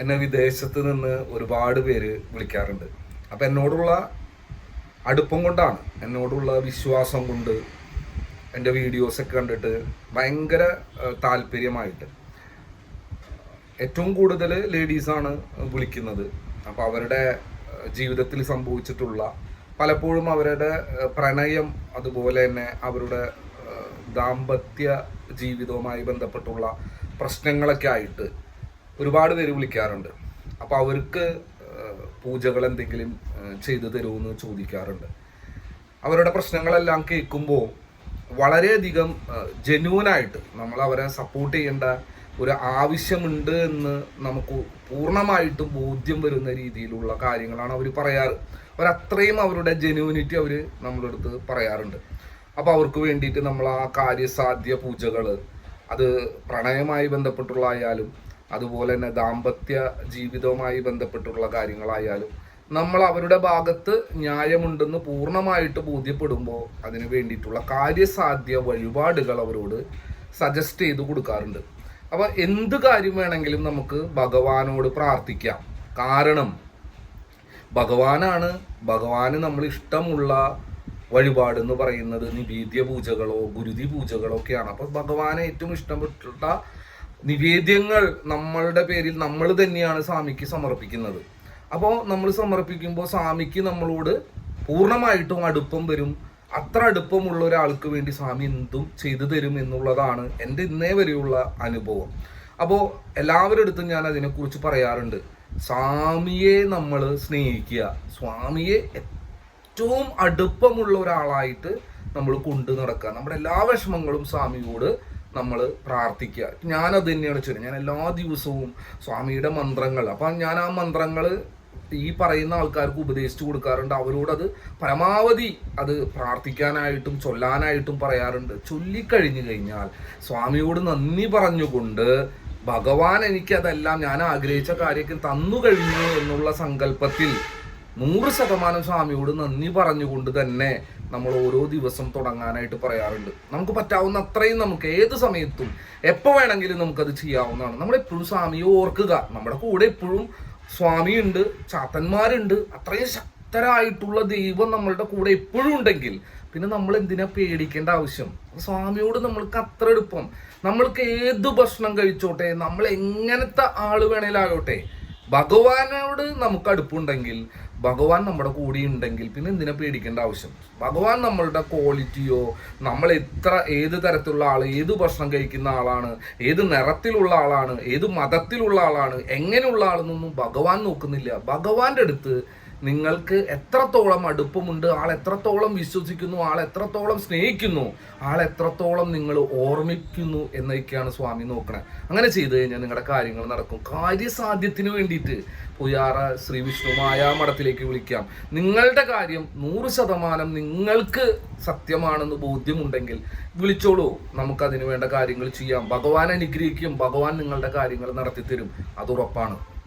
എന്നെ വിദേശത്ത് നിന്ന് ഒരുപാട് പേര് വിളിക്കാറുണ്ട്. അപ്പം എന്നോടുള്ള അടുപ്പം കൊണ്ടാണ് എന്നോടുള്ള വിശ്വാസം കൊണ്ട് എന്റെ വീഡിയോസൊക്കെ കണ്ടിട്ട് ഭയങ്കര താല്പര്യമായിട്ട്. ഏറ്റവും കൂടുതൽ ലേഡീസാണ് വിളിക്കുന്നത്. അപ്പോൾ അവരുടെ ജീവിതത്തിൽ സംഭവിച്ചിട്ടുള്ള പലപ്പോഴും അവരുടെ പ്രണയം അതുപോലെ തന്നെ അവരുടെ ദാമ്പത്യ ജീവിതവുമായി ബന്ധപ്പെട്ടുള്ള പ്രശ്നങ്ങളൊക്കെ ആയിട്ട് ഒരുപാട് പേര് വിളിക്കാറുണ്ട്. അപ്പോൾ അവർക്ക് പൂജകൾ എന്തെങ്കിലും ചെയ്തു തരുമെന്ന് ചോദിക്കാറുണ്ട്. അവരുടെ പ്രശ്നങ്ങളെല്ലാം കേൾക്കുമ്പോൾ വളരെയധികം ജെന്യൂനായിട്ട് നമ്മൾ അവരെ സപ്പോർട്ട് ചെയ്യേണ്ട ഒരു ആവശ്യമുണ്ട് എന്ന് നമുക്ക് പൂർണമായിട്ടും ബോധ്യം വരുന്ന രീതിയിലുള്ള കാര്യങ്ങളാണ് അവർ പറയാറ്. അവരത്രയും അവരുടെ ജെന്യൂനിറ്റി അവർ നമ്മുടെ അടുത്ത് പറയാറുണ്ട്. അപ്പോൾ അവർക്ക് വേണ്ടിയിട്ട് നമ്മൾ ആ കാര്യസാധ്യ പൂജകൾ അത് പ്രണയമായി ബന്ധപ്പെട്ടുള്ള ആയാലും അതുപോലെ തന്നെ ദാമ്പത്യ ജീവിതവുമായി ബന്ധപ്പെട്ടുള്ള കാര്യങ്ങളായാലും നമ്മൾ അവരുടെ ഭാഗത്ത് ന്യായമുണ്ടെന്ന് പൂർണമായിട്ട് ബോധ്യപ്പെടുമ്പോൾ അതിന് വേണ്ടിയിട്ടുള്ള കാര്യസാധ്യ വഴിപാടുകൾ അവരോട് സജസ്റ്റ് ചെയ്ത് കൊടുക്കാറുണ്ട്. അപ്പോൾ എന്ത് കാര്യം വേണമെങ്കിലും നമുക്ക് ഭഗവാനോട് പ്രാർത്ഥിക്കാം. കാരണം ഭഗവാനാണ് ഭഗവാന് നമ്മൾ ഇഷ്ടമുള്ള വഴിപാട് എന്ന് പറയുന്നത് നിവേദ്യ പൂജകളോ ഗുരുതി പൂജകളോ ഒക്കെയാണ് അപ്പോൾ ഭഗവാനെ ഏറ്റവും ഇഷ്ടപ്പെട്ട നിവേദ്യങ്ങൾ നമ്മളുടെ പേരിൽ നമ്മൾ തന്നെയാണ് സ്വാമിക്ക് സമർപ്പിക്കുന്നത്. അപ്പോൾ നമ്മൾ സമർപ്പിക്കുമ്പോൾ സ്വാമിക്ക് നമ്മളോട് പൂർണമായിട്ടും അടുപ്പം വരും. അത്ര അടുപ്പമുള്ള ഒരാൾക്ക് വേണ്ടി സ്വാമി എന്തും ചെയ്തു തരും എന്നുള്ളതാണ് എന്റെ ഇന്നേ വരെയുള്ള അനുഭവം. അപ്പോൾ എല്ലാവരുടെ അടുത്തും ഞാൻ അതിനെക്കുറിച്ച് പറയാറുണ്ട്. സ്വാമിയെ നമ്മൾ സ്നേഹിക്കുക. സ്വാമിയെ ഏറ്റവും അടുപ്പമുള്ള ഒരാളായിട്ട് നമ്മൾ കൊണ്ടു നടക്കുക. നമ്മുടെ എല്ലാ വിഷമങ്ങളും സ്വാമിയോട് നമ്മൾ പ്രാർത്ഥിക്കുക. ഞാനത് തന്നെയാണ് ചെയ്യുന്നത്. ഞാൻ എല്ലാ ദിവസവും സ്വാമിയുടെ മന്ത്രങ്ങൾ അപ്പം ഞാൻ ആ മന്ത്രങ്ങൾ ഈ പറയുന്ന ആൾക്കാർക്ക് ഉപദേശിച്ചു കൊടുക്കാറുണ്ട്. അവരോട് അത് പരമാവധി അത് പ്രാർത്ഥിക്കാനായിട്ടും ചൊല്ലാനായിട്ടും പറയാറുണ്ട്. ചൊല്ലിക്കഴിഞ്ഞു കഴിഞ്ഞാൽ സ്വാമിയോട് നന്ദി പറഞ്ഞുകൊണ്ട് ഭഗവാൻ എനിക്കതെല്ലാം ഞാൻ ആഗ്രഹിച്ച കാര്യം തന്നു കഴിഞ്ഞു എന്നുള്ള സങ്കല്പത്തിൽ നൂറ് ശതമാനം സ്വാമിയോട് നന്ദി പറഞ്ഞുകൊണ്ട് തന്നെ നമ്മൾ ഓരോ ദിവസം തുടങ്ങാനായിട്ട് പറയാറുണ്ട്. നമുക്ക് പറ്റാവുന്ന അത്രയും നമുക്ക് ഏത് സമയത്തും എപ്പോൾ വേണമെങ്കിലും നമുക്കത് ചെയ്യാവുന്നതാണ്. നമ്മൾ എപ്പോഴും സ്വാമിയെ ഓർക്കുക. നമ്മുടെ കൂടെ എപ്പോഴും സ്വാമിയുണ്ട് ചാത്തന്മാരുണ്ട്. അത്രയും ശക്തരായിട്ടുള്ള ദൈവം നമ്മളുടെ കൂടെ എപ്പോഴും ഉണ്ടെങ്കിൽ പിന്നെ നമ്മൾ എന്തിനാ പേടിക്കേണ്ട ആവശ്യം? സ്വാമിയോട് നമ്മൾക്ക് അത്ര എളുപ്പം നമ്മൾക്ക് ഏത് ഭക്ഷണം കഴിച്ചോട്ടെ നമ്മൾ എങ്ങനത്തെ ആൾ വേണേലാകട്ടെ ഭഗവാനോട് നമുക്ക് അടുപ്പുണ്ടെങ്കിൽ ഭഗവാൻ നമ്മുടെ കൂടെ ഉണ്ടെങ്കിൽ പിന്നെ എന്തിനെ പേടിക്കേണ്ട ആവശ്യം? ഭഗവാൻ നമ്മളുടെ ക്വാളിറ്റിയോ നമ്മൾ എത്ര ഏത് തരത്തിലുള്ള ആൾ ഏത് ഭക്ഷണം കഴിക്കുന്ന ആളാണ് ഏത് നിറത്തിലുള്ള ആളാണ് ഏത് മതത്തിലുള്ള ആളാണ് എങ്ങനെയുള്ള ആളെന്നൊന്നും ഭഗവാൻ നോക്കുന്നില്ല. ഭഗവാന്റെ അടുത്ത് നിങ്ങൾക്ക് എത്രത്തോളം അടുപ്പമുണ്ട് ആൾ എത്രത്തോളം വിശ്വസിക്കുന്നു ആൾ എത്രത്തോളം സ്നേഹിക്കുന്നു ആൾ എത്രത്തോളം നിങ്ങൾ ഓർമ്മിക്കുന്നു എന്നൊക്കെയാണ് സ്വാമി നോക്കണേ. അങ്ങനെ ചെയ്തു കഴിഞ്ഞാൽ നിങ്ങളുടെ കാര്യങ്ങൾ നടക്കും. കാര്യസാധ്യത്തിന് വേണ്ടിയിട്ട് പുയാറ ശ്രീ വിഷ്ണു മായാമഠത്തിലേക്ക് വിളിക്കാം. നിങ്ങളുടെ കാര്യം നൂറ് ശതമാനം നിങ്ങൾക്ക് സത്യമാണെന്ന് ബോധ്യമുണ്ടെങ്കിൽ വിളിച്ചോളൂ. നമുക്കതിന് വേണ്ട കാര്യങ്ങൾ ചെയ്യാം. ഭഗവാൻ അനുഗ്രഹിക്കും. ഭഗവാൻ നിങ്ങളുടെ കാര്യങ്ങൾ നടത്തി തരും അത് ഉറപ്പാണ്.